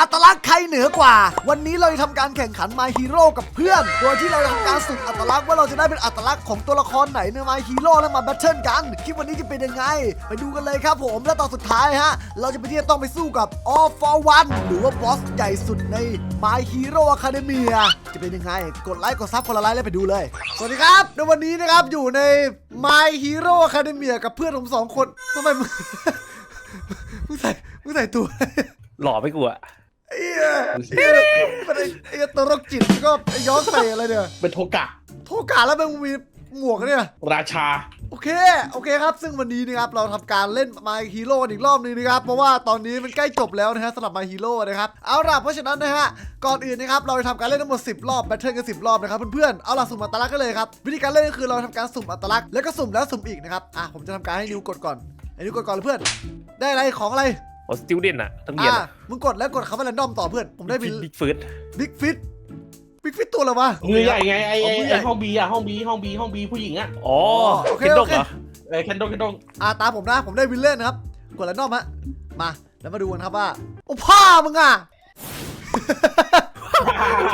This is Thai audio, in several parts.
อัตลักษณ์ใครเหนือกว่า วันนี้เราจะทำการแข่งขัน My Hero กับเพื่อน โดยที่เราจะทำการสุ่มอัตลักษณ์ว่าเราจะได้เป็นอัตลักษณ์ของตัวละครไหนใน My Hero แล้วมาแบทเทิลกัน คลิปวันนี้จะเป็นยังไง ไปดูกันเลยครับผม และตอนสุดท้ายฮะ เราจะไปที่ต้องไปสู้กับ All for One หรือว่าบอสใหญ่สุดใน My Hero Academia จะเป็นยังไง กดไลค์กดซับคนละไลค์แล้วไปดูเลย สวัสดีครับ ในวันนี้นะครับอยู่ใน My Hero Academia กับเพื่อนผมสองคนทำไมมึงมึงใส่มึงใส่ตัวหล่อไม่กลัว ไอ้เหี้ยไอ้เหี้ยมันไอ้ไอ้ตัวโรคจิตก็ไอ้ย้อนใส่อะไรเนี่ย เป็นโทกะ โทกาแล้วมันมีหมวกเนี่ย ราชา โอเค โอเคครับ ซึ่งวันนี้นะครับ เราทำการเล่น My Hero อีกรอบนึงนะครับ เพราะว่าตอนนี้มันใกล้จบแล้วนะฮะสำหรับ My Hero นะครับ เอาล่ะ เพราะฉะนั้นนะฮะ ก่อนอื่นนะครับ เราจะทำการเล่นทั้งหมด 10 รอบ แบทเทิลกัน 10 รอบนะครับเพื่อนๆ เอาล่ะ สุ่มอัตลักษณ์กันเลยครับ วิธีการเล่นก็คือเราทำการสุ่มอัตลักษณ์ แล้วก็สุ่มแล้วสุ่มอีกนะครับ อะ ผมจะทำการให้นิวกดก่อนไอ้นิวกดก่อนเลยเพื่อน ได้อะไรของอะไร โอ้สติวเดนอะต้องเรียนอะมึงกดแล้วกดคำว่า random ต่อเพื่อน ผมได้บิบิ๊กเฟิร์สบิ๊กฟิตบิ๊กฟิตตัวอะไรวะมือใหญ่ไงไอ้อ๋อไอ้มือใหญ่ไอ้ห้องบีอะห้องบีห้องบีห้องบีผู้หญิงอะอ๋อโอเคเคนดโอกเคเหรอเออแคนดงแคนดงอ่าตามผมนะผมได้วิลเล่นนะครับ กดแล้วนอมฮะมาแล้วมาดูกันครับว่า โอ้พ่อมึงอะ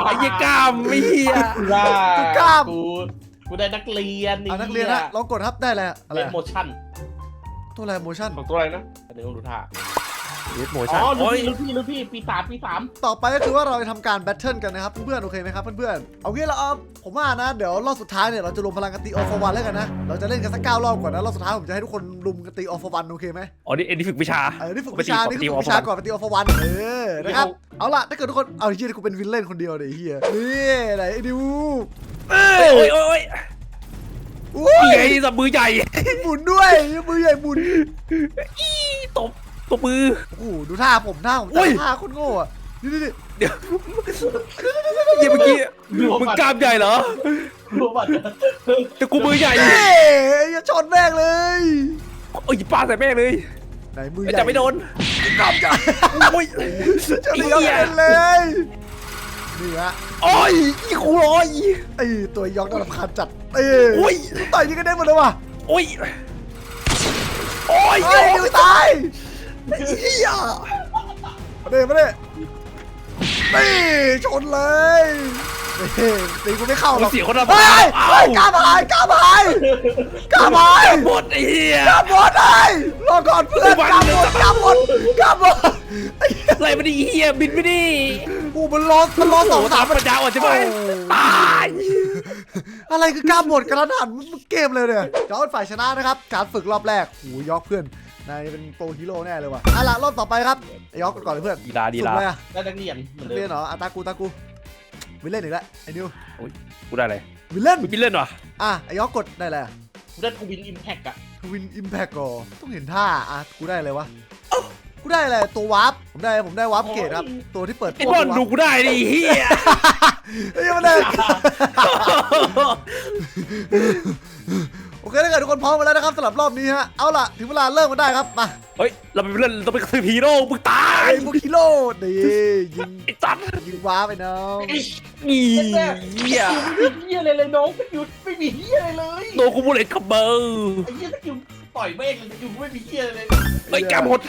ไอ้เหี้ยกล้ามไม่เหี้ยล่ากูกล้ามกูกูได้นักเรียนเอานักเรียนนะลองกดครับได้แล้วอะไรเรียนอะโมชั่นตัวอะไรโมชั่นของตัวอะไรนะอันนี้ต้องดูท่าเดสโมอ๋ชั่นอลูโอ้ยพี่ลูพี่ลูพี่ปีสามปีสามต่อไปก็คือว่าเราจะทำการแบทเทิลกันนะครับเพื่อนๆโอเคไหมครับเพื่อนๆเอางี้เราเอาผมว่านะเดี๋ยวรอบสุดท้ายเนี่ยเราจะรวมพลังกันตีออฟวันแล้วกันนะเราจะเล่นกันสักเก้ารอบก่อนนะรอบสุดท้ายผมจะให้ทุกคนรุมกันตีออฟวันโอเคไหมอ๋อนี่เอ็นนี่ฝึกวิชา เออนี่ฝึกวิชานี่คือฝึกวิชาก่อนไปตีออฟวันเออนะครับเอาล่ะถ้าเกิดทุกคนเอาเฮียกูเป็นวินเล่นคนเดียวเลยเฮียนี่ไหนไอ้ดิวเอ้ยโอ้ยโอ้ยโอ้ยอุ้ยนี่ไงสับมือใหญ่หมุนด้วยมือใหญ่หมุน ตบ ตบมือ โอ้โหดูท่าผมท่าผมอุ้ยแต่ท่าคนโง่อะนี่นี่นี่เดี๋ยวเหี้ยเมื่อกี้มึงกล้ามใหญ่เหรอ รู้ป่ะแต่กูมือใหญ่เอ้ยอย่าชนแม่งเลยโอ้ยปาใส่แม่งเลยไหนมือใหญ่แต่ไม่โดนกำจัดโอ้ยจะเลี้ยงเป็นเลยนี่ฮะโอ้ยอีกูร้อย ไอ้ตัวยอกน่ารำคาญจัดเอ้ยอุ้ย ต่อยยิงกันได้หมดเลยว่ะโอ้ยโอ้ยไอ้ยดิวตาย เฮียมาเด้มาเด้นี่ชนเลยนี่ตีกูไม่เข้าหรอกเสียคนละเฮ้ยเอ้าเฮ้ยกล้าพายกล้าพายกล้าพายหมดไอ้เหี้ยกล้าหมดไอ้รอก่อนเพื่อนวันกล้าหนึ่หมงดกล้าหมดกล้าหมดไอ้เหี้ยอะไรไม่ได้เหี้ยบินไม่ได้กูมันรอมันรอสองสามปัญญาอ่อนใช่ไหมตายอะไรคือกล้าหมดกระดานมันเกมเลยเนี่ยจอร์ดฝ่ายชนะนะครับ การฝึกรอบแรกโอ้ยยอกเพื่อน นายเป็นโปรฮีโร่แน่เลยว่ะอะละรอบต่อไปครับไอ้ยอกก่อนเลยเพื่อนดีลาดีสุ่มลาอะไรอะได้นักเรียนเหมือนเดิเรียนมเหรออะตากูตากูวิลเล่นอีกแล้วไอ้นิวกูได้อะไรวิลเล่นมึงกินเล่นวะอะไอ้ยอกกดได้แล้วกูได้ทวินอิมแพกอะทวินอิมแพคก่อต้องเห็นท่าอะกูได้อะไรวะกูได้อะไรตัววาร์ปผมได้ผมได้วาร์ปเกตครับตัวที่เปิดไอ้ตัวบอลวาร์ปดูกูได้ดิเฮียเฮ้ยมันเลยโอ เคถ้าเกิดทุกคนพร้อมกันแล้วนะครับสำหรับรอบนี้ฮะเอาล่ะถึงเวลาเริ่มกันได้ครับมาเฮ้ย เราไปเล่นเราไปกระทืบฮีโร่มึงตายไอ้พวกกิโลนี่ยิงไอ้จัดยิงว้าไปน้องนี่เฮียไม่มีเฮียอะไรเลยน้องสกิลไม่มีเฮียอะไรเลยโดนกูบุลเลตคัมเบอร์ไอ้เฮียสกิลต่อยแม่งเลยสกิลไม่มีเฮียอะไรเลย ไอ้ยกำหมด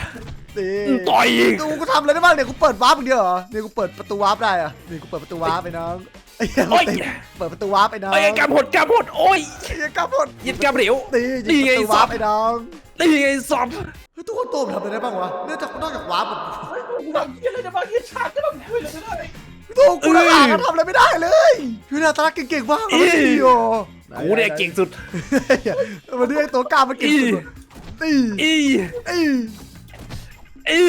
นี่ต่อยอีกดูกูทำอะไรได้บ้างเนี่ยกูเปิดวาร์ปอย่างเดียวเหรอเนี่ยกูเปิดประตูวาร์ปได้อะนี่กูเปิดประตูวาร์ปไปน้องไอ้เหี้ยโอ้ยติดเปิดประตูวาร์ปไปน้องไอ้ยกำหมดกำหมดโอ้ยไอ้เหี้ยกล้าหมดยิงกำเหลวนี่นี่ยิงไงประตูวาร์ปไปน้องนี่ไงสัตว์เฮ้ยทุกคนโตมันทำอะไรได้บ้างวะเนี่ยจากนอกจากวาร์ปอะกูทำเฮียอะไรได้บ้างเฮียชาติก็ทำคุยเลยไม่ได้ตัวกูน่าก็ทำอะไรไม่ได้เลยยูนาตาเก่งๆมากเลยพี่โอกูเนี่ยเก่งสุดวันนี้ไอ้ตัวกล้ามันเก่งสุดตีอีไอ้ อี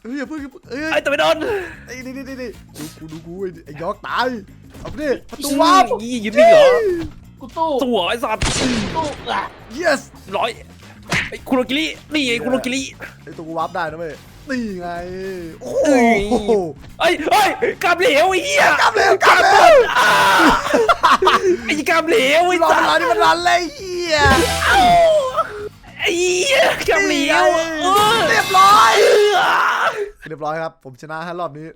เฮ้ยอย่าเพิ่งเอ้ยไอ้แต่ไม่โดนไอ้นี่นี่นี่ดูกูดูกูไอ้ยอกตายเอาไปดิประตูว้าร์ปยี่ยืนนี่เหรอกูตู้สวยไอ้สัตว์ตู้อะ yes ร้อยไอ้คุโรกิรินี่ไงคุโรกิริไอ้ตัวกูวาร์ปได้นะเว้ยนี่ไงโอ้โหเอ้ยเอ้ยกำเหลวไอ้เหี้ยกลับเร็วกลับเร็วอ่าไอ้กำเหลวไอ้รอสัเวตลาว์ที่มันรันเลยเฮียเอ้า ไอ้เหี้ยกำเหลวเออเรียบร้อยเออเรียบร้อยครับ ผมชนะฮะรอบนี้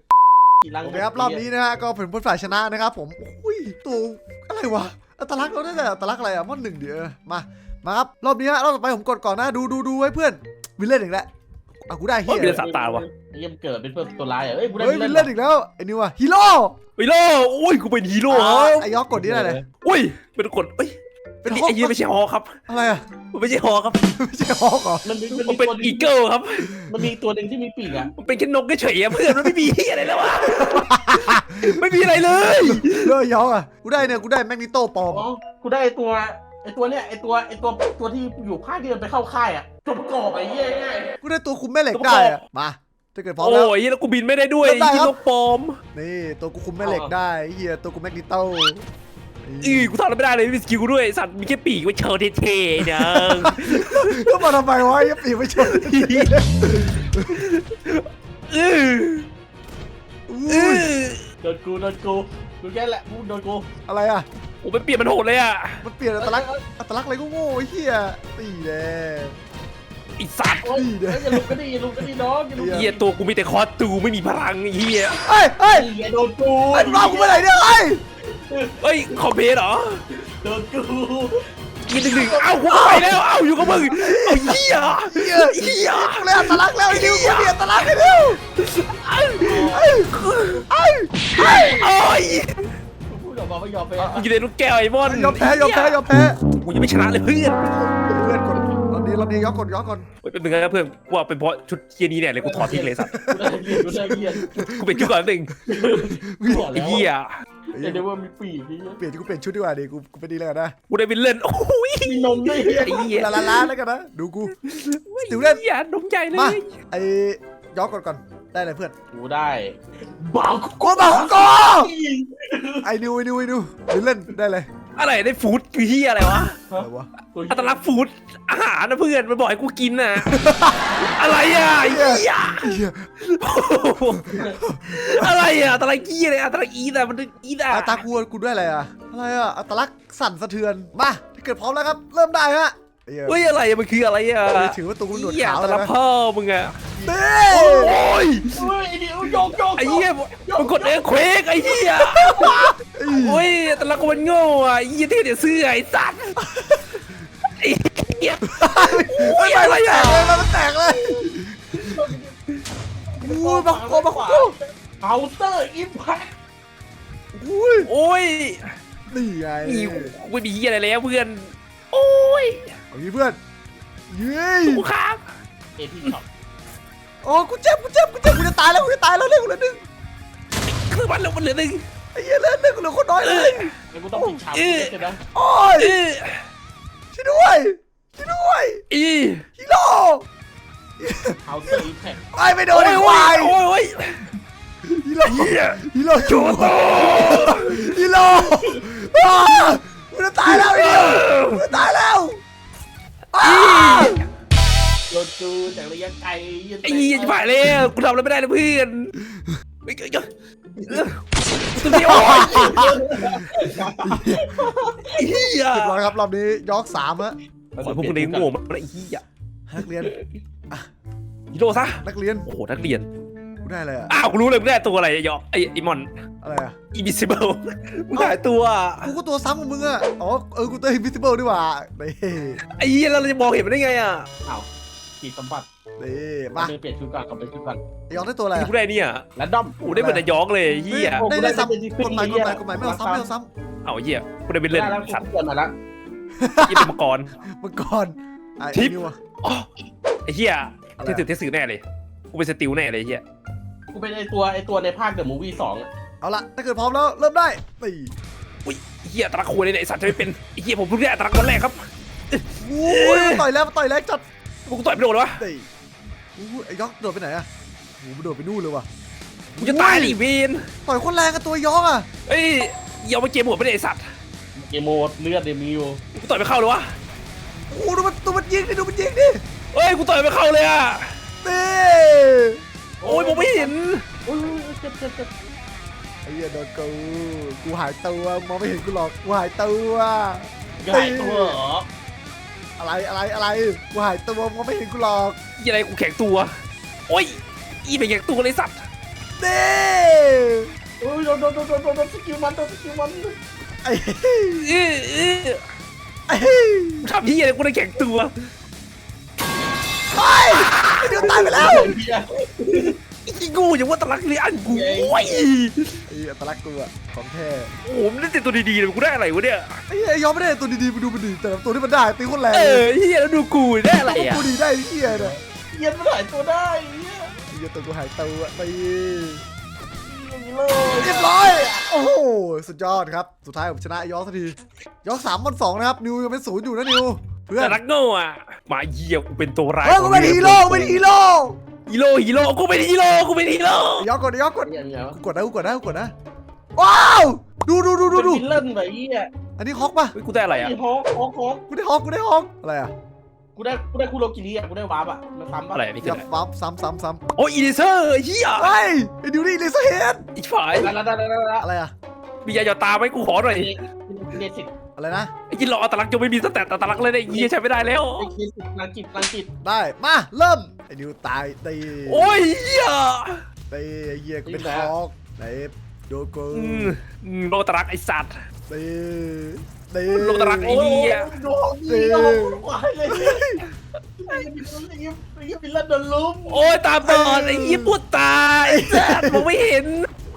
กี่ลังโอเคครับรอบนี้นะฮะก็เป็นผู้ฝ่ายชนะนะครับ ผมอุ้ยตัวอะไรวะอัตลักษณ์เราได้แต่อัตลักษณ์อะไรอะมอนหนึ่งเดียวมามาครับรอบนี้ฮะรอบต่อไปผมกดก่อนนะดูดูดูไว้เพื่อนวิลเล่นอีกแล้วอะกูได้เฮีโอ้ยยมีแต่สัตว์ตาวะไอ้เหี้ยมนเกิดเป็นเพื่อนตัวร้ายอะเอ้ยกูได้เฮ้ยวินเล่นอีกแล้วไอ้นิวอะฮีโร่ฮีโร่โอ้ยกูเป็นฮีโร่อะครับไอ้ยอกกดนี่ได้เลยอุ้ยเป็นกดเอ้ย เป็นนี่ฮอกไอ้ยี่ไม่ใช่ฮอครับอะไรอะมันไม่ใช่ฮอครับไม่ใช่ฮอกเหรอมันมีมันมัมีนเป็นตัวหอีงเกิลครับมันมีตัวหนึ่งที่มีปีกอะมันเป็นแค่นกเฉยๆอะเพื่อนมันไม่มีเฮียอะไรแล้วอะไม่มีอะไรเลย เลิกยอกอะกูได้เนี่ยกูได้แมกนิโตปลอมอ๋อกูได้ไอ้ตัวไอ้ตัวเนี้ยไอ้ตัวไอ้ตัวตัวที่อยู่ภาคที่มันไปเข้าค่ายอะจบกรอบไอ้เหี้ยง่าย กูได้ตัวคุมแม่เหล็กได้อะมาถ้าเกิดพร้อมโอ้แล้วยแล้วกูบินไม่ได้ด้วยเริ่มได้ยิครับงนกปลอมนี่ตัวกูคุมแม่เหล็กได้ไอ้เฮียตัวกูแมกนิโต อีกูทำอะไรไม่ได้เลยไม่มีสกิลกูด้วยสัตว์มีแค่ปีกไว้เชิญเท่ๆนะก็มาทำไมวะไอ้ปีไม่ชนเออเออุ้ยอๆโดนกูโดนกูกูแค่แหละกูโดนกูอะไรอะโอ้ไปเปลี่ยนมันโหดเลยอะมันเปลี่ยนอัตลักษณ์อัตลักษณ์อะไรก็โง่ไอ้เฮียตีแน่ไอสัตว์โอ้ยนี่เด้อ เอ้ยอย่าลุกก็ดีอย่าลุกก็ดีน้องอย่าลุกเฮียตัวกูมีแต่คอสตูไม่มีพลังไอ้เฮียเฮ้ยเฮ้ยไอ้เหี้ยโดนกูไอ้บ้ากูไปไหนเนี่ยไอ้ย เอ้ยคอมเพลเหรอโดนกูยิงหนึ่งหนึ่งเอ้ากูก็ไปแล้วเอ้าอยู่กับมึงเอาเฮียเฮียเฮียกูเลยอัตลักษณ์แล้วไอ้นิวกูเปลี่ยนอัตลักษณ์ให้เร็วไอ้ไอ้ไอ้ไอ้โอ้ยกูพูดออกมาไม่ยอมไปกูจะได้ลูกแก้วไอ้บอลยอมแพ้ยอมแพ้ยอมแพ้กูยังไม่ชนะเลยเพื่อนเพื่อนกดรอบนี้รอบนี้ย้อนกดย้อนก่อนเฮ้ยเป็นหนึ่งนะเพื่อนกูว่าเป็นเพราะชุดเฮียนี้เนี่ยเลยกูถอดทิ้งเลยสัตว์กูได้เกียรกูได้เกียรกูเป็นชุดก่อนหนึ่งบอกไอ้แล้วเฮีย เดี๋ยวว่ามีปีกนี่เปลี่ยนที่กูเปลี่ยนชุดดีกว่าดิกูกูไปดีเลยนะกูได้เป็นเล่นโอ้ยมีนมด้วยไอ้เฮียลาลาลาแล้วกันนะดูกูติวเล่นเฮียนมใหญ่เลมายไอ้ย้อนก่อนก่อนได้เลยเพื่อนกูได้บ้ากูกูมาของกูไอ้นิวไอ้นิวไอ้นิวติวเล่นได้เลย อะไรได้ฟู้ดคือเฮียอะไรวะอะไรวะอัตลักษณ์ฟู้ดอาหารนะเพื่อนมันบอกให้กูกินน่ะ อะไรอะไอ้เฮียเฮียอะไรอะอัตลักษณ์กี้อะไรอัตลักษณ์อีแต่มันอีแต่อาตากูกูด้วยอะไรอะอะไรอะอัตลักษณ์สั่นสะเทือนมาถ้าเกิดพร้อมแล้วครับ เริ่มได้ฮะ เฮ้ยเฮ้ยอะไรอะมันคืออะไรอะถือว่าตัวกูหนวดเหี้ยขาวอัตเลยลักษนะณ์พ่อมึงอะเต้โอ้ยเฮ้ยไอ้เดี๋ยวโยกโยกไอ้เหี้ยมันกดเอ็กเควกไอ้เหี้ยโอ้ยอัตลักษณ์มันโง่อะไอ้เหี้ยที่เดี๋ยวซื้อไอ้สัตว์ไอ้เหี้ยโอ้ยอะไรแตอะกเลยมันแตกเลยอู้ยบักโกบักโกเคาน์เตอร์อิมแพคอุ้ยโอ้ยนี่ไงนี่กูไม่มีเหี้ยอะไรแล้วเพื่อนโอ้ย เอางี้เพื่อนเย้ยกูค้างเอทีช็อปโอ้กูเจ็บกูเจ็บกูเจ็บกูจะตายแล้วกูจะตายแล้วเร็วเหลือหนึ่งคือมันเหลือมันเหลือหนึ่งไอ้เหี้ยเหลือหนึ่งเหลือคนน้อยเลยไอ้กูต้องปิดฉากใช่ไหมโอ้ยเออช่วยด้วยช่วยด้วยอีฮีโร่เคาน์เตอร์อิมแพคไอ้ไม่โดโอ้นยไอ้คโอ้วายยโอ้ยฮีโร่เหี้ยฮีโร่ชูโตฮีโร่อ้ากูจะตายแล้วฮีโร่กูจะตายแล้วอ้า โดนกูจากระยะไกลยืดไอ้เหี้ยจะผ่านแล้วกูทำอะไรไม่ได้เลยเพื่อนไม่เกี่ยวสุดยอดเฮียเรียบร้อยครับรอบนี้ยอกสามฮะขอพวกมึงเลี้ยงโง่มากไอ้เฮียนักเรียนฮีโร่ซะนักเรียนโอ้โหนักเรียน ได้อะไรอะอ้าวกูรู้เลยมึงได้ตัวอะไรยอไอ้ไอ้มอนอะไรอะอิบิซิเบิลมึงได้ตัวกูก็ตัวซ้ำกับมึงอะอ๋อเออกูตัว invisible ดีกว่านี่ไอ้เฮียแล้วเราจะมองเห็นมันได้ไงอะอ้าวขีดสัมผัสนี่มามาเปลี่ยนชุดก่อนกับเป็นชุดก่อนยอกได้ตัวอะไรอะกูได้เนี่ยแรนดอมกูได้เหมือนจะยอกเลยเฮียได้ได้ซ้ำกฎหมายกฎหมายกฎหมายไม่เอาซ้ำไม่เอาซ้เอาเฮียกูได้เป็นเล่นได้แล้วกูสัตว์เกิดมาแล้วยี่เป็นมังกรำมาก่อนไอ้ทิปนิวอะอ๋อไอ้เฮียอะไรเทสื่อเทสื่อแน่เลยกูเป็นสติลแน่เลยเฮีย กูเป็นไอตัวไอตัวในภาคเดอะมูฟวี่สองเอาละถ้าเกิดพร้อมแล้วเริ่มได้ตีอุ้ยเฮียตะลักคุยเลยเนี่ยไอ้สัตว์จะไม่เป็นไอ้เฮียผมเพิ่งได้ตะลักคนแรกครับโอ้ยมันต่อยแล้วมันต่อยแรงจัดกูต่อยไม่โดนเลยวะตีอู้ไอ้ยอกโดดไปไหนอะโอ้โหมันโดดไปนู่นเลยว่ะกูจะตายดิเวนต่อยโคนแรงกับตัวยอกอะเอ้ยอย่าเอาไปเกมหมดไม่ได้ไอ้สัตว์เกมโหมดเลือดเดมีอยู่กูต่อยไม่เข้าเลยวะโอ้โหดูมันดูมันยิงดิดูมันยิงดิเอ้ยกูต่อยไม่เข้าเลยอะตี โอ้ยผมไม่เห็นอุ้ยเจ็บเจ็บเจ็บไอ้เหี้ยโดนกูกูหายตัวมองไม่เห็นกูหรอกกูหายตัวหญ่ตัวเหรออะไรอะไรอะไรกูหายตัวมองไม่เห็นกูหรอกยี่อะไรกูแข็งตัว โอ้ยอีเป็นแข็งตัวเลยสัตว์ตีอุ้ยโดนโดนโดนโดนโดนสกิลมันโดนสกิลมันไอ้เออเออไอ้กูทำที่อะไรกูได้แข็งตัวไอ้ ไอ้นิวตายไปแล้วไอ้เหี้ยไอ้กูอย่างว่าตะลักเรียนกูโอ้ยไอ้อัตลักษณ์กูอะของแท้โอ้โหมันได้ติดตัวดีๆเลยกูได้อะไรวะเนี่ยไอ้เหี้ยยอมไม่ได้ตัวดีๆมาดูมันดีแต่ละตัวที่มันได้ตีคนแรงเออเฮียแล้วดูกูได้อะไรพวกอะกูดีได้ไอ้เหี้ยเนี่ยเหี้ย็นมันหายตัวได้ไอ้เหี้ยไอ้เหี้ยตัวกูหายตัวไปอย่างนี้เลยเรียบร้อยโอ้โหสุดยอดครับสุดท้ายผมชนะยอสักทียอสามบอลสองนะครับนิวยังเป็นศูนย์อยู่นะนิว เพื่อนตะลักโง่อะมาเหี้ยกูเป็นตัวร้ายเฮ้ยกูเป็นฮีโร่กูเป็นฮีโร่ฮีโร่ฮีโร่กูเป็นฮีโร่กูเป็นฮีโร่ยอกกดยอกกดอย่างเงี้ยกูกดนะกูกดนะกูกดนะว้าวดูดูดูดูเป็นดูวิลเลนแบบไอ้เหี้ยอันนี้ฮอกปะเฮ้ยกูได้อะไรอะไอ้ฮอกฮอกฮอกกูได้ฮอกกูได้ฮอกอะไรอะกูได้กูได้คูโรกิริอะกูได้วาร์ปอะมันซ้ำปะอะไรนี่อคือยัอะบไรปั๊บซ้ำซ้ำซ้ำโอ้ยอีลิเซอร์เฮียเฮ้ยไอ้ดิวนี่เลเซอร์เฮดอีฝ่ายได้แล้วได้แล้วได้แล้วอะไรอะมียาหยอดตาไหมกูขอหน่อยไอ้เดสิต อะไรนะ ไอ้ยินรอตะลักยังไม่มีสแตตตะลักเลยเนี่ยเฮียใช้ไม่ได้แล้ว ไอ้เดสิตลังกิจลังกิจได้ มา เริ่ม ไอ้ดิวตายตีโอ้ยเฮียตีไอ้เหี้ยกูเป็นฮอกไหนโดโก้อืมอืมโลตะลักไอสัตว์ ตีตีโลตะลักไอ้โอ้ยเหี้ยดูห้องดีดูห้องควายเลยไอ้เหี้ยไอ้เหี้ยวิลเลนโดนลุมโอ้ยตาบอดไอ้เฮียปวดตาไอ้สัตว์มองไม่เห็น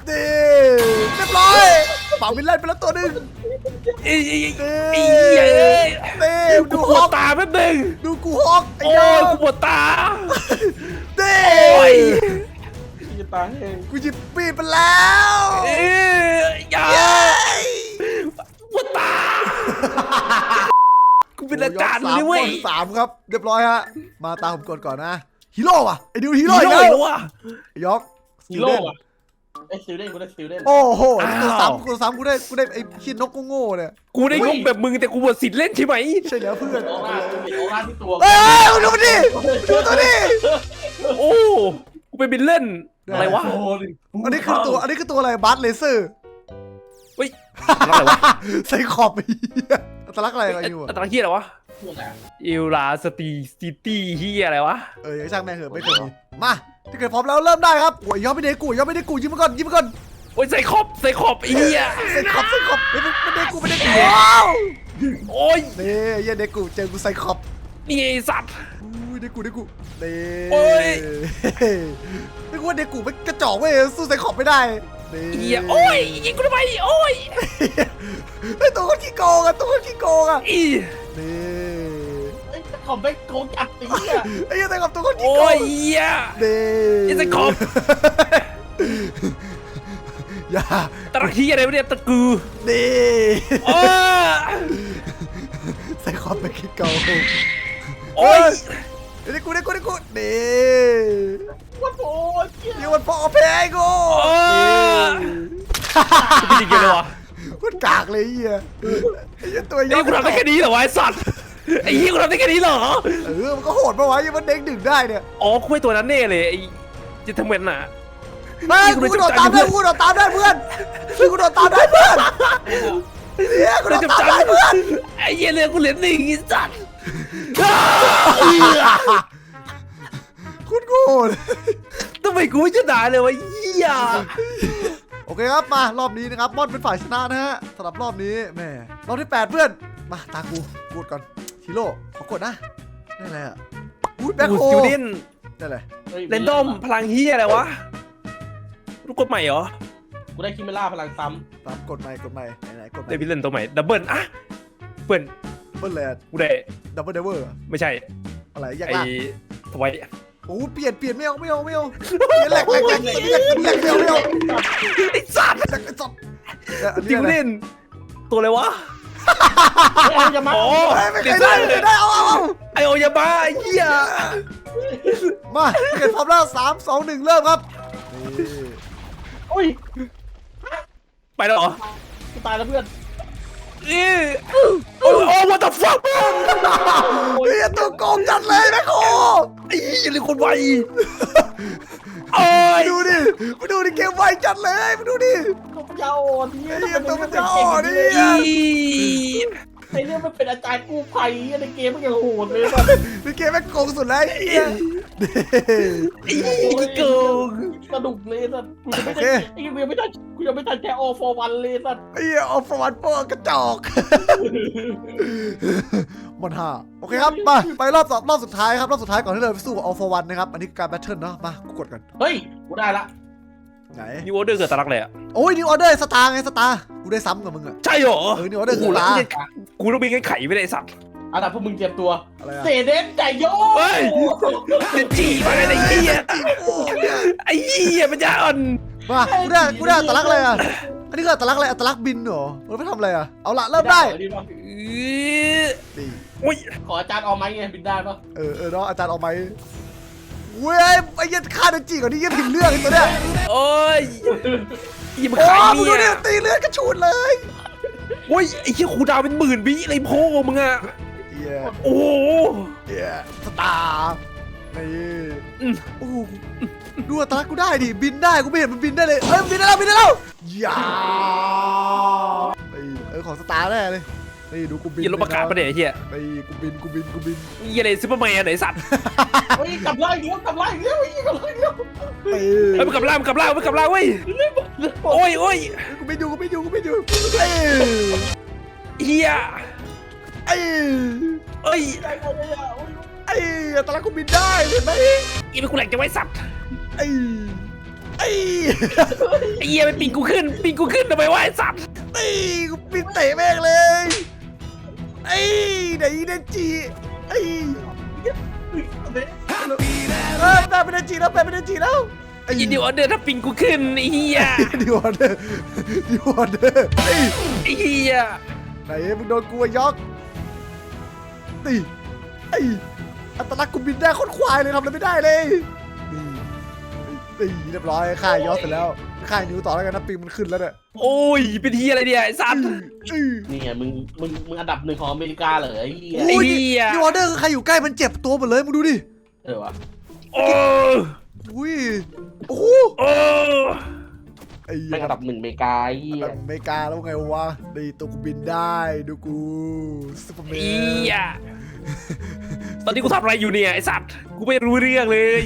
ตีเรียบร้อยเป่าวิลเล่นไปแล้วตัวหนึ่ง ไอ้ไอ้ตีไอ้เฮียเอ้ยตีกูดูปฮวอดกตาแป๊บนึงดูกูฮอกไอ้โอ้ยายกูปวดตาตีโอ้ย จะตายเองกูหยิบปีดไปแล้วเอ้ยอย่าเย้ปวดตา กูเป็นอาจารย์เลยเว้ยสามครับ เรียบร้อยฮะ มาตามผมก่อนก่อนนะ ฮีโร่ว่ะไอ้ดิวฮีฮีโร่โร่อีกอีกแล้แล้ววว่ะไอ้ยอกฮีโร่อะ ไอ้สติลเดนกูได้สติลเดนโอ้โหไอ้ตัวอ้าวซ้ำตัวซ้ำกูได้กูได้ไอ้ขี้นกโง่ๆเนี่ยกูได้งงแบบมึงแต่กูหมดสิทธิ์เล่นใช่ไหมใช่แล้วเพื่อนออร่าเห็นออร่าที่ตัวเอ้ยดูมันดิดูตัวนี้โอ้กูเป็นบิลเล่นอะไรวะโอ้โหอันนี้คือตัวอันนี้คือตัวอะไรบัสเลเซอร์เฮ้ยอะไรวะ ใส่ขอบไปเหี้ย อัตลักษณ์อะไรอะไรอยู่อัอะตราเฮียอะไรวะเอลลาสตีสตีตี้เฮียอะไรวะเออช่างแม่งเหอะไม่เคยมีมาถ้าเกิดพร้อมแล้วเริ่มได้ครับโอ้ยยอมไม่ได้กูยอมไม่ได้กูยิ้มมาก่อนยิ้มมาก่อนโอ้ยใส่ขอบใส่ขอบไอ้เฮียใส่ขอบใส่ขอบไม่ไม่ได้กูไม่ได้กูว้าวโอ้ยนี่เหี้ยันเด็กกูเจอกูใส่ขอบนี่ไอ้สัตว์อุ้ยเด็กกูเด็กกูนี่โอ้ยไม่กูว่าเด็กกูไม่กระจอกเว้ยสู้ใส่ขอบไม่ได้นี่เฮียโอ้ยยิงกูทำไมโอ้ยไอ้ตัวคนขี้โกงอะตัวคนขี้โก งอะอีนี่ไอ้ขอบไปโกงจัดตีอะไอ้เหี้ยังใส่ขอบตัวคนขี้โอ้โกงยเฮียนี่ยังใส่ขอบอย่าตราเฮียอะไรวะเนี่ยตะกูนี่โอ้ยใส่ขอบไปขี้โกงโอ้ยเด็กกูเด็กกูเด็กกูนี่ว่าโอ้ยเหี้ยนี่มันพอแพ้ไอ้กูโอ้ยกูเป็นยังไงเลยวะ มันกากเลยไอ้เฮียไอ้เหี้ยตัวไอ้ยักูทำได้แค่นี้เหรอวะไอ้สัตว์ไอ้เหี้ยกูทำได้แค่นี้เหรอ เออมันก็โหดปะวะยังมันเด้งดึงได้เนี่ยอ๋อกูไม่ตัวนั้นแน่เลยไอ้จิตเทเมนน่ะ ไม่นี่กูกูเลยโดดจับตามใจได้กูโดดตามได้เพื่อนกูโดดตามได้เพื่อนเนี่ยกูโดเลยดจับตามจังได้เพื่อนไอ้เหี้ยเลยกูเหลือหนึ่งไอ้สัตว์คุณกูเลยทำไมกูไม่ชนะเลยวะเหี้ยโอเคครับมารอบนี้นะครับมอนเป็นฝ่ายชนะนะฮะสำหรับรอบนี้แหม่รอบที่แปดเพื่อนมาตากูกดก่อนฮีโร่ขอกดนะได้อะไรอะอุ้ยแบ็คกูโฮสติวเดนได้เลยฮ้ยเรนดอมพลังเหี้ยอะไรวะลูกกดใหม่เหรอกูได้คิเมล่าพลังซ้ตามกดใหม่กดใหม่ไหนๆกดใหม่เดวิลเลนตัวใหม่ดับเบิลอะเปิ้ลเบิ้ลเลยกูได้ดับเบิลเดเวอร์ไม่ใช่อะไรอยากไอ้ล่ะทวาย โอ้เปลี่ยนเปลี่ยนไม่เอาไม่เอาไม่เอาเปลี่ยนแหลกแหลกแหลกแหลกแหลกไม่เอาไม่เอาไอ้สัตว์แหลกไอ้สัตว์อันนี้ติวอะไรเดนตัวอะไรวะำไอ้ยามาอ๋อเฮ้ยไม่เคยได้ไม่เคยได้เอาเอาเอาไอโอยาบ้าไอ้เหี้ยมาเกิดพร้อมแล้วสามสองหนึ่งเริ่มครับนี่โอ้ยไปแล้วเหรอกูตายแล้วเพื่อน เอ้ยโอ้โอ้ what the fuck เฮ้ยตัวโกงจัดเลยนะโคไอ้เหี้ยเลยคนไวโอ้ยดูดิมาดูดิเกมไวจัดเลยมาดูดิตัวปัญญาอ่อนเนี่ยไอ้เหี้ยตัวปัญญาอ่อนนี่อีไอ้เนี่ยมันเป็นอาจารย์กู้ภัยในเกมมันยังโหดเลยแบบนี่เกมแม่งโกงสุดแล้วไอ้เหี้ย ไอ้เหี้ยโกงสนุกเลยสัตว์กูจะไม่โอเคได้ไอ้เวียไม่ได้กูยังไม่ทันแค่ออฟอร์วันเลยสัตว์ไอ้เหี้ยเอาฟอนโปกระจอกมันห่าโอเคครับมาไปรอบสองรอบสุดท้ายครับรอบสุดท้ายก่อนที่เราไปสู้กับ All for One นะครับอันนี้คือการแบทเทิลเนาะมากูกดกันเฮ้ยกูได้ละไหนนิวออเดอร์เกิดตลักเลยอะโอ้ยนิวออเดอร์สตาร์ไงสตาร์กูได้ซ้ำกับมึงอะใช่เหรอเออนิวออเดอร์โอ้คืโหอแล้วตากูจะกูต้องมีเงินไขไม่ได้ไอ้สัตว์เอาล่ะพวกมึงเตรียมตัว อะไรอะเสเดนใจโยเฮ้ยจะจีบมาเลยไอ้เหี้ยไอ้เหี้ยมันจะอ่อนมากูได้กูได้อัตลักษณ์อะไรอะอันนี้คืออัตลักษณ์อะไรอัตลักษณ์บินเหรอมันไม่ทำอะไรอะเอาละเริ่มได้ดีป่ะอื้อดีอุ้ยขออาจารย์เอาไหมไงบินได้ปะเออเออเนาะอาจารย์เอาไหมเว้ยไอ้เหี้ยันฆ่าดันจีก่อนนี่เหี้ยังผิดเรื่องไอ้ตัวเนี้ยโอ้ยอย่ามาโอ้ขายมึงดูเนี่ดิยตีเลือดกระชูดเลย โอ้ยไอ้เหี้ยครูดาวเป็นหมื่นวิเลยพ่อมึงอะเหี้ ยโอ้โหเหี้ยสตาร์นี่อืมโอ้โหดูอัตลักษณ์กูได้ดิ บินได้ กูไม่เห็นมันบินได้เลย เอ้ยมันบินได้แล้วบินได้แล้วอย่าไอ้เออของสตาร์แน่เลยนี่ดูกูบินอย่าลบประกาศมาเนี่ยไอ้เหี้ยไอ้กูบินกูบินกูบินเหี้ยอะไรซูเปอร์แมนไหนสัตว์เฮ้ยกลับไล่เดียวกลับไล่เดียวไอ้กลับไล่เดียวไอ้เฮ้ยมันกลับล่างมันกลับล่างมันกลับล่างเว้ยโอ้ยโอ้ยกูบินอยู่กูบินอยู่ กูบินอยู่ไอ้เหี้ยไอ้เอ้ยไอ้ไอ้ไอ้ไอ้อัตลักกูบินได้เห็นไหมอีเป็นกูแหลกจะไว้สัตว์ไอ้ไอ้ไอ้เหี้ยไปปิงกูขึ้นปิงกูขึ้นทำไมวะไอ้สัตว์ไอ้กูบินเตะแม่งเลยไอ้ไหนเดนจีไอ้เด็กเออแปลเป็นเดนจีแล้วแปลเป็นเดนจีแล้วไอ้ไอ้เดี๋ยวออเดอร์ถ้าปิงกูขึ้นไอ้เหี้ยดิวออเดอร์ดิวออเดอร์ไอ้ไอ้เหี้ยไหนมึงโดนกูยอก ตีไอ้อัตลักษณ์กูบินได้โคตรควายเลยทำอะไรไม่ได้เลยนี่ตีเรียบร้อยค่ายยอกเสร็จแล้วค่ายนิ้วต่อแล้วกันนะปิงมันขึ้นแล้วเนี่ยโอ้ยเป็นเหี้ยอะไรเนี่ยไอ้สัตว์อื้อ นี่ไงมึงมึงมึงอันดับหนึ่งของอเมริกาเหรอไอ้เหี้ยไอ้เหี้ยดิวออเดอร์คือใครอยู่ใกล้มันเจ็บตัวหมดเลยมึงดูดิเออวะโอ้อุ้ยโอ้โหโอ้ไอ้ แม่งอันดับหนึ่งอเมริกาไอ้เหี้ยอเมริกาแล้วไงวะดีตัวกูบินได้ดูกูซูเปอร์แมไอ้นเหี้ยตอนนี้กูทำอะไรอยู่เนี่ยไอ้สัตว์ กูไม่รู้เรื่องเลย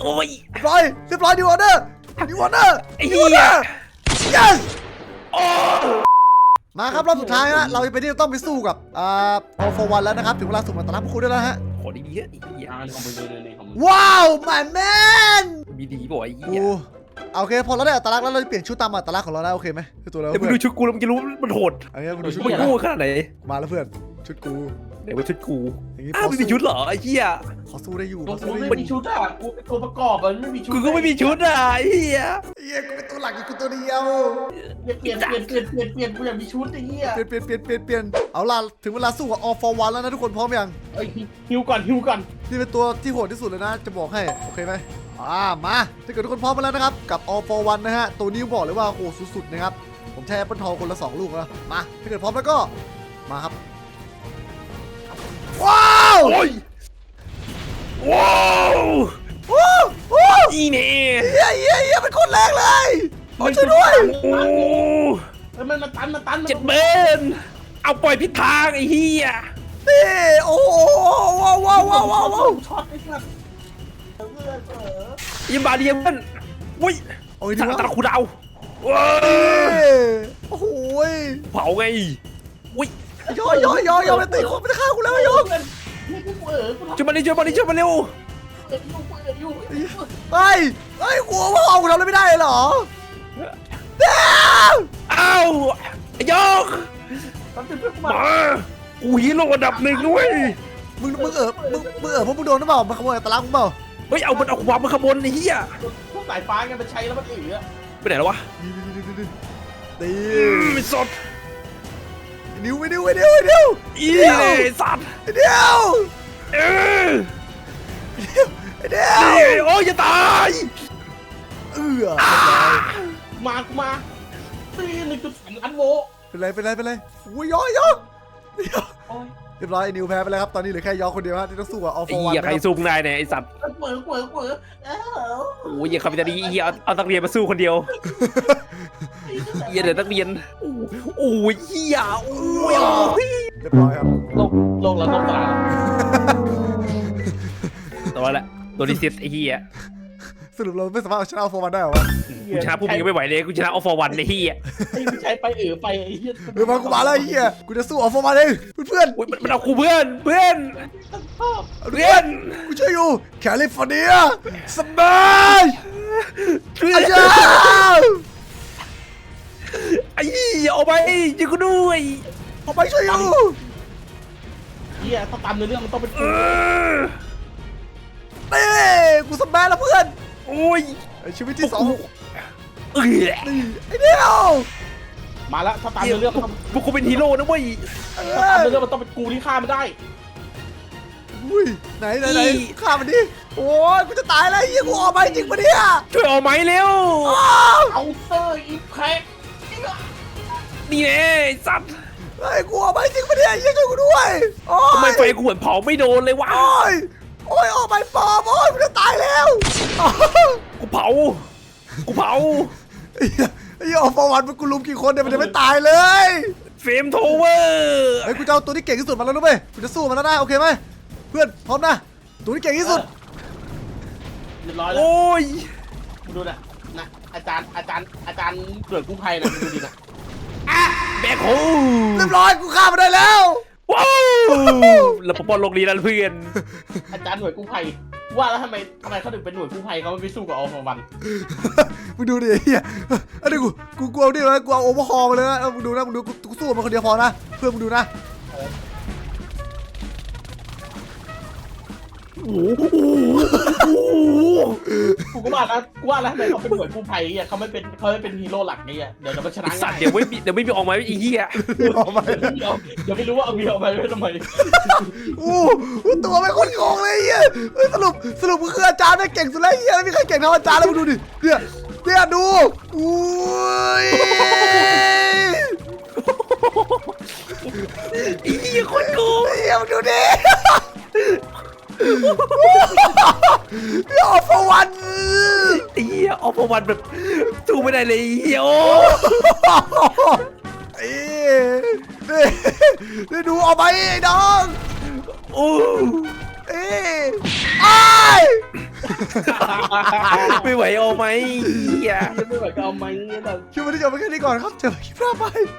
โอ้ย เรียบร้อยเรียบร้อยดิวออเดอร์ดิวออเดอร์ไอ้เหี้ย yes โอ้มาครับรอบสุดท้ายฮะเราจะไปที่จะต้องไปสู้กับอ่าพอฟอร์วันแล้วนะครับถึงเวลาสุ่มอัตลักษณ์พวกคุณได้แล้วฮะขอดีๆเยอะไอ้เหี้ยอ่านี่ของมึงนี่นี่ของมึงว้าว my man มีดีป่ะไอ้โอ้เหี้ย โอเคพอเราได้อัตลักษณ์แล้วเราจะเปลี่ยนชุดตามอัตลักษณ์ของเราได้โอเคไหมคือตัวเราเดี๋ยวมึงเพื่ดูอนชุดกูแล้วมึงจะรู้มันโหดอันนี้มึงดูชุดมันกูโง่ขนาดไหนมาแล้วเพื่อนชุดกูไหนว่าชุดกูอย่างนี้พอ้าวอไม่มีชุดเหรอไอ้เหี้ยขอสู้ได้อยู่กูขอสู้กูได้อไม่ยู่มีชุดอะกูเป็นตัวประกอบอะไม่มีชุดกูก็ไม่มีชุดอะไอ้เหี้ยเย้กูเป็นตัวหลักอยู่กูตัวเดียว เปลี่ยนเปลี่ยนเปลี่ยนเปลี่ยนเปลี่ยนกูอยากมีชุดไอ้เหี้ยเปลี่ยนเปลี่ยนเปลี่ยนเปลี่ยนเปลี่ยนเอาล่ะถึงเวลาสู้กับ all for one แล้วนะทุกคนพร้อมยังเอ้ยฮิวก่อนฮิวก่อนนี่เป็นตัวที่โหดที่สุดเลยนะจะบอกให้โอเคไหม อ่ามาถ้าเกิดทุกคนพร้อมมาแล้วนะครับ กับ all for one นะฮะ ตัวนี้บอกเลยว่าโหดสุดๆนะครับ ผมใช้แอปเปิลทองคนละ 2 ลูกแล้วมา ถ้าเกิดพร้อมแล้วก็ มาครับ ว้าวโอ้ยว้าวโอ้โอ้อีเน่เฮียเฮียเฮียเป็นคนแรงเลยโอ้ช่วยด้วยโอ้เอ้ยมันมันตันมันตันมันเจ็ดเบนเอาปล่อยผิดทางไอ้เหี้ยนี่โอ้โหว้าวว้าวว้าวว้าวว้าวช็อตไอ้สัสเออเออ ยิมบาเดียมกันอุ้ยโอ้ยสัดีงวะตะคูดาวว้าเอ้วยโอ้โหยเผาไงอุ้ยย่อยย่อยย่อยย่อยไปตีคนไปฆ่ากูแล้วย่อยนี่กูเออกูทำช่วยมาดิช่วยมาดิช่วยมาเร็วเอออยู่กูเอออยู่เฮ้ยเฮ้ยกูว่าเอากูทำอะไรไม่ได้เลยเหรอเด้วอ้าวไอ้ยกทำเป็นเพื่อนกูมามากูฮีโร่อันดับหนึ่งด้วยมึงมึงเออมึงมึงเออเพราะมึงโดนหรือเปล่ามาขโมยตะลักมึงเปล่า เฮ้ยเอามันเอาความมาขบวนไอ้เหี้ยพวกสายฟ้าไงมันใช้แล้วมันเอ๋อไปไหนแล้ววะตีอืมไม่สดนิ้วไปนิ้วไปนิ้วไปนิ้วอีเลยสัตว์ไอ้เดียวเออไอ้เดียวนี่โอ้ยจะตายเออมากูมาตีหนึ่งจุดสามล้านโวเป็นไรเป็นไรเป็นไรโอ้ยย่อยย่อยโอ้ยเรียบร้อยไอ้นิวแพ้ไปแล้วครับ ตอนนี้เหลือแค่ย่อคนเดียวฮะที่ต้องสู้กับออฟไอ้ฟอร์วันเหี้ยใครนะครับสู้ได้เนี่ยไอ้สัตว์เปิดเปิดเปิดเออโอ้ยอย่าคาปิตานีเหี้ยเอาเอานักเรียนมาสู้คนเดียวเหี้ยเดี๋ยวนักเรียนโอ้ยเหี้ยโอ้ยเรียบร้อยครับโลกโลกเราต้องตายโดร้อยละตัวดีเซตไอ้เหี้ยส รุปเราไม่สามารถเอาชนะโฟมันได้เหรอวะกูชนะพวกมึงยังไม่ไหวเลยกูชนะออฟฟอร์วันไอ้เหี้ยไอ้ไม่ใช้ไปเออไปไอ้เหี้ยเฮ้ยมากูมาแล้วไอ้เหี้ยกูจะสู้เอาโฟมันเองเพื่อนอุ๊ยมันมันเอากูเพื่อนเพื่อนชอบๆเพื่อนกูช่วยอยู่แคลิฟอร์เนียสบายเพื่ออานจารย์ไอ้เหี้ยเอาไปยิงกูด้วยออกไปช่วยอยู่เหี้ยถ้าตามในเรื่องมันต้องเป็นเอกูอเต้กูสบายแล้วเพื่อน โอ้ยไอ้ชีวิตที่สองเออนี่ไอ้เดียวมาแล้วถ้าตามในเรื่องมันต้องพวกกูเป็นฮีโร่นะเว้ยเอถ้าตามในอเรื่องมันต้องเป็นกูที่ฆ่ามันได้อุ้ยไหนไหนไหนฆ่ามันดิโอ้ยกูจะตายแล้วไอ้เหี้ยกูออกมาจริงปะเนี่ยช่วยเอาไหมเร็วอ้าวเอาเตอร์อีแพ็คนี่แน่ไอ้สัตว์ไอ้ยกูออกมาจริงปะเนี่ยไอ้เหี้ยช่วยกูด้วยโอ้ยทำไมไฟกูเหมือนเผาไม่โดนเลยวะ โอ้ยโอ้ยออกไปปอบโอ้ยกูจะตายแล้วอ้าวกูเผา กูเผา ไอ้เหี้ยไอ้เหี้ยออกประวัติมันกูลุมกี่คนเนี่ยมันจะไม่ตายเลยเฟรมโทเวอร์ไอ้ยกูจะเอาตัวที่เก่งที่สุดมาแล้วนะเว้ยกูจะสู้มันแล้วนะโอเคไหมเพื่อนพร้อมนะตัวที่เก่งที่สุดเรียบร้อยแล้วโอ้ยมึงดูนะนะอาจารย์อาจารย์อาจารย์เกิดกู้ภัยนะมึงดูดินะแบกโฮเรียบร้อยกูฆ่ามันได้แล้ว ว้าวเราปกป้องโลกนี้แล้วเพื่อนอาจารย์หน่วยกู้ภัยว่าแล้วทำไมทำไมเขาถึงเป็นหน่วยกู้ภัยเขาไม่ไปสู้กับอฟวันมึงดูดิไอ้เฮียอันนี้กูกูกลัวดิเลยกูเอาโอเวอร์ฮอลมาเลยนะเอามึงดูนะมึงดูกูกูสู้กับมันคนเดียวพอนะเพื่อนมึงดูนะ โอ้โหกูก็ว่าแล้วกูว่าแล้วทำไมเขาเป็นหน่วยกู้ภัยเนี่ยเขาไม่เป็นเขาไม่เป็นฮีโร่หลักเนี่ยเดี๋ยวเราไปชไอนะสัตว์เดี๋ยวไม่มีเดี๋ยวไม่มีออกมาไอ้เหี้ยออกมาเดี๋ยวเดี๋ยวไม่รู้ว่าเอาเมียออกไปไว้ทำไมอู้อู้ตัวไม่คนโกงเลยไอ้เฮียเฮ้ยสรุปสรุปมึงคืออาจารย์ไม่ยเก่งสุดแล้วไอ้เฮียไม่มีใครเก่งเท่าอาจารย์แล้วมึงดูดิเนี่ยเนี่ยดูอุ้ยไอ้เหี้ยคนโกงเฮียมึงดูดิ พี่ออกฟวันไอ้เหี้ยออฟวันแบบสู้ไม่ได้เลยไอ้เหี้ยโอ้เอ้ยนี่นี่ดูออกไปไอ้น้องโอ้เอ้ยไอ้ายไม่ไหวเอาไหมเหี้ยยังไม่ไหวก็เอาไหมเนี่ยแบบ คลิปวันนี้จบไปแค่นี้ก่อนครับ เจอกันคลิปหน้าไป